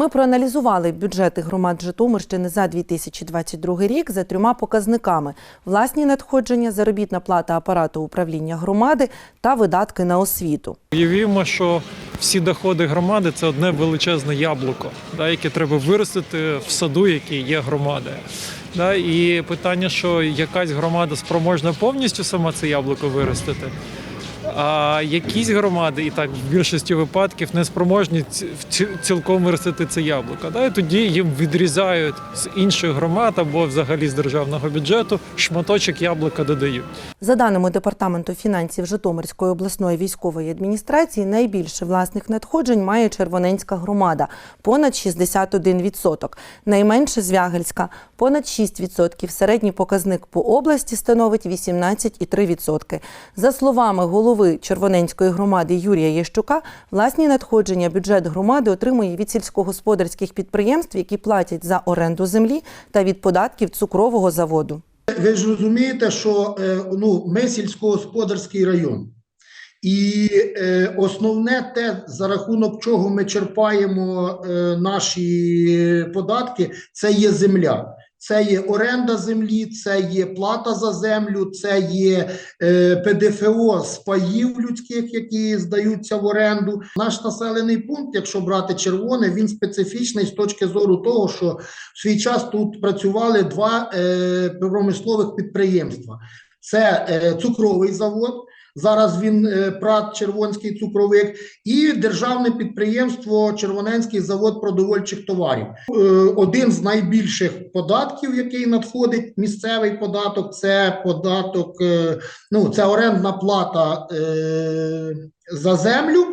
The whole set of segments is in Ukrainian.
Ми проаналізували бюджети громад Житомирщини за 2022 рік за трьома показниками: власні надходження, заробітна плата апарату управління громади та видатки на освіту. Уявімо, що всі доходи громади це одне величезне яблуко, яке треба виростити в саду, який є громадою. І питання, що якась громада спроможна повністю сама це яблуко виростити. А якісь громади, і так в більшості випадків, не спроможні ці- ці- цілком виростити це яблуко. Да, і тоді їм відрізають з інших громад або взагалі з державного бюджету шматочок яблука додають. За даними департаменту фінансів Житомирської обласної військової адміністрації, найбільше власних надходжень має Червоненська громада понад 61%, найменше Звягельська понад 6%. Середній показник по області становить 18,3%. За словами голови Червоненської громади Юрія Єщука, власні надходження бюджет громади отримує від сільськогосподарських підприємств, які платять за оренду землі та від податків цукрового заводу. Ви ж розумієте, що е, ну, ми сільськогосподарський район. І е, основне те, за рахунок чого ми черпаємо е, наші податки, це є земля. Це є оренда землі, це є плата за землю, це є е, ПДФО з паїв людських, які здаються в оренду. Наш населений пункт, якщо брати червоне, він специфічний з точки зору того, що в свій час тут працювали два е, промислових підприємства: це е, цукровий завод. Зараз він е, ПРАТ Червонський цукровик і державне підприємство Червоненський завод продовольчих товарів. Е, Один з найбільших податків, який надходить, місцевий податок, це податок, е, ну це орендна плата за землю.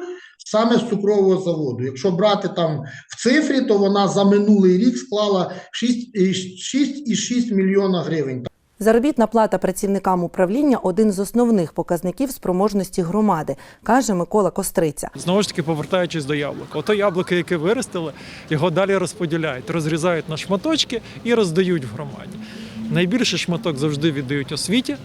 Саме з цукрового заводу. Якщо брати там в цифрі, то вона за минулий рік склала 6,6 мільйона гривень. Заробітна плата працівникам управління один з основних показників спроможності громади, каже Микола Костриця. Знову ж таки, повертаючись до яблука. Ото яблуко, яке виростили, його далі розподіляють, розрізають на шматочки і роздають в громаді. Найбільший шматок завжди віддають освіті,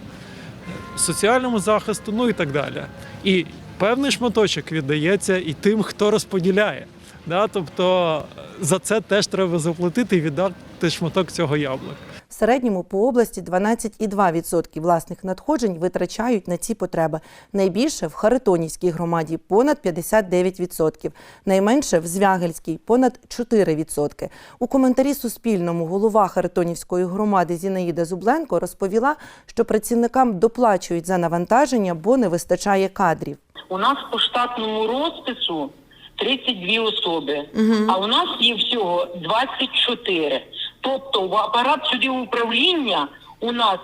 соціальному захисту, ну і так далі. І певний шматочок віддається і тим, хто розподіляє. Да? Тобто за це теж треба заплатити і віддати шматок цього яблука. В середньому по області 12,2% власних надходжень витрачають на ці потреби. Найбільше в Харитонівській громаді понад 59%, найменше в Звягельській понад 4%. У коментарі Суспільному голова Харитонівської громади Зінаїда Зубленко розповіла, що працівникам доплачують за навантаження, бо не вистачає кадрів. У нас по штатному розпису 32 особи, а у нас є всього 24. Тобто в апарат сюди управління у нас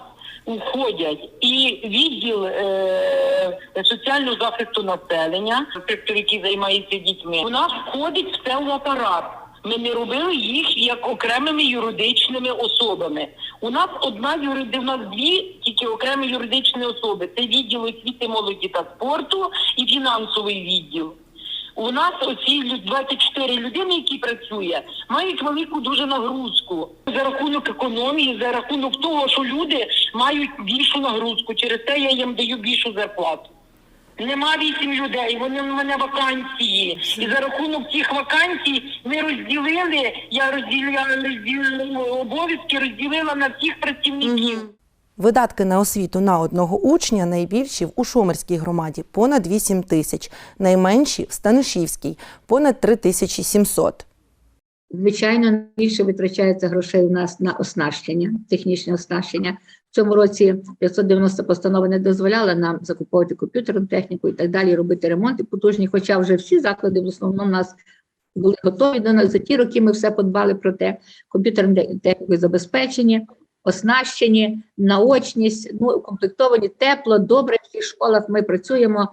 входять і відділ е, соціального захисту населення, сектор, який займається дітьми. У нас входить все в апарат. Ми не робили їх як окремими юридичними особами. У нас одна юриди, у нас дві тільки окремі юридичні особи. Це відділ освіти, молоді та спорту і фінансовий відділ. У нас оці лю- 24 людини, які працює, мають велику дуже нагрузку за рахунок економії, за рахунок того, що люди мають більшу нагрузку. Через це я їм даю більшу зарплату. Нема вісім людей, вони в мене вакансії. І за рахунок цих вакансій ми розділили, я розділяла розділила обов'язки, розділила на всіх працівників. Видатки на освіту на одного учня найбільші в Ушомирській громаді понад 8 тисяч, найменші в Станишівській понад 3 тисячі 700. Звичайно, більше витрачається грошей у нас на оснащення, технічне оснащення. В цьому році 590 постанова не дозволяла нам закуповувати комп'ютерну техніку і так далі, робити ремонти потужні. Хоча вже всі заклади в основному у нас були готові до нас. За ті роки ми все подбали про те. Комп'ютерні техніки забезпечені, оснащені, наочність, ну укомплектовані тепло, добре. В всіх школах ми працюємо.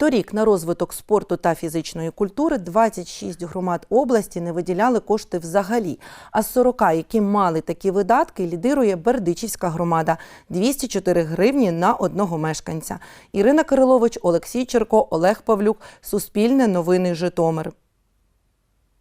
Торік на розвиток спорту та фізичної культури 26 громад області не виділяли кошти взагалі. А з 40, які мали такі видатки, лідирує Бердичівська громада – 204 гривні на одного мешканця. Ірина Кирилович, Олексій Черко, Олег Павлюк. Суспільне новини Житомир.